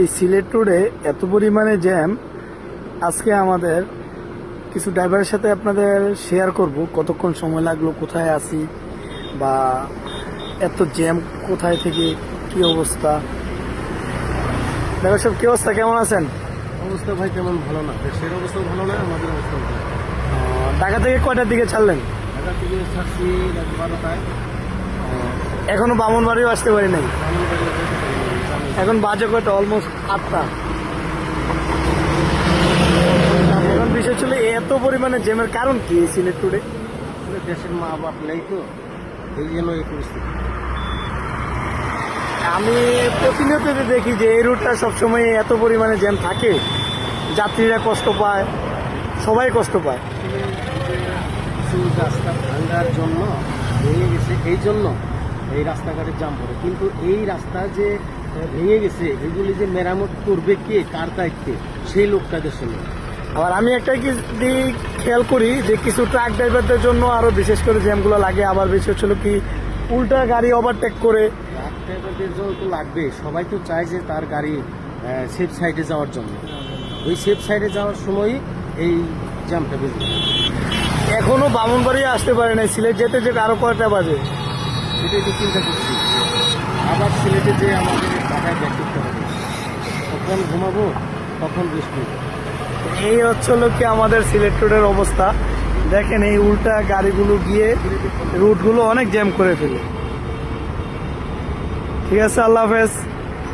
এই সিলেট রোডে এত পরিমাণে জ্যাম আজকে আমাদের কিছু ড্রাইভারের সাথে আপনাদের শেয়ার করব কতক্ষণ সময় লাগল কোথায় আসি বা এত জ্যাম কোথায় থেকে কি অবস্থা? ড্রাইভার সাহেব কি অবস্থা? কেমন আছেন? অবস্থা ভাই তেমন ভালো না। দেশের অবস্থা ভালো না আমাদের অবস্থা ভালো ঢাকা থেকে কয়টার দিকে ছাড়লেন? ঢাকা থেকে ছাড়ছি রাত বারোটায়। এখনও বামনবাড়িও আসতে পারি নাই। এখন বাজে কয়টা? অলমোস্ট আটটা। এখন বিষয় ছিল এত পরিমাণে জ্যামের কারণ কি এই সিলেট আসলে দেশের মা বাপ নেই তো এই জন্য এই পরিস্থিতি। আমি প্রতিনিয়ত দেখি যে এই রুটটা সবসময় এত পরিমাণে জ্যাম থাকে যাত্রীরা কষ্ট পায় সবাই কষ্ট পায়। রাস্তা ভাঙ্গার জন্য ভেঙে গেছে এই জন্য এই রাস্তাঘাটের জাম পড়ে কিন্তু এই রাস্তা যে ভেঙে গেছে এগুলি যে মেরামত করবে কে কার দায়িত্বে সেই লোকটা দেশে নেই আবার আমি একটা কি দিক খেয়াল করি যে কিছু ট্রাক ড্রাইভারদের জন্য আরও বিশেষ করে জ্যামগুলো লাগে। আবার বেশি হচ্ছিল কি উল্টা গাড়ি ওভারটেক করে। ট্রাক ড্রাইভারদের জন্য তো লাগবে। সবাই তো চায় যে তার গাড়ি সেফ সাইডে যাওয়ার জন্য। ওই সেফ সাইডে যাওয়ার সময় এই জ্যামটা বেজে যায়। এখনও বামনবাড়ি আসতে পারে নাই। সিলেট যেতে যেতে আরও কয়টা বাজে? সেটাই তো চিন্তা করছি। আবার সিলেটে যে আমাদের টাকায় ব্যাক করতে হবে। কখন ঘুমাবো, কখন বৃষ্টি এই হচ্ছে হলো কি আমাদের সিলেট রোডের অবস্থা। দেখেন এই উল্টা গাড়িগুলো গিয়ে রুটগুলো অনেক জ্যাম করে ফেলে। ঠিক আছে, আল্লাহ হাফেজ।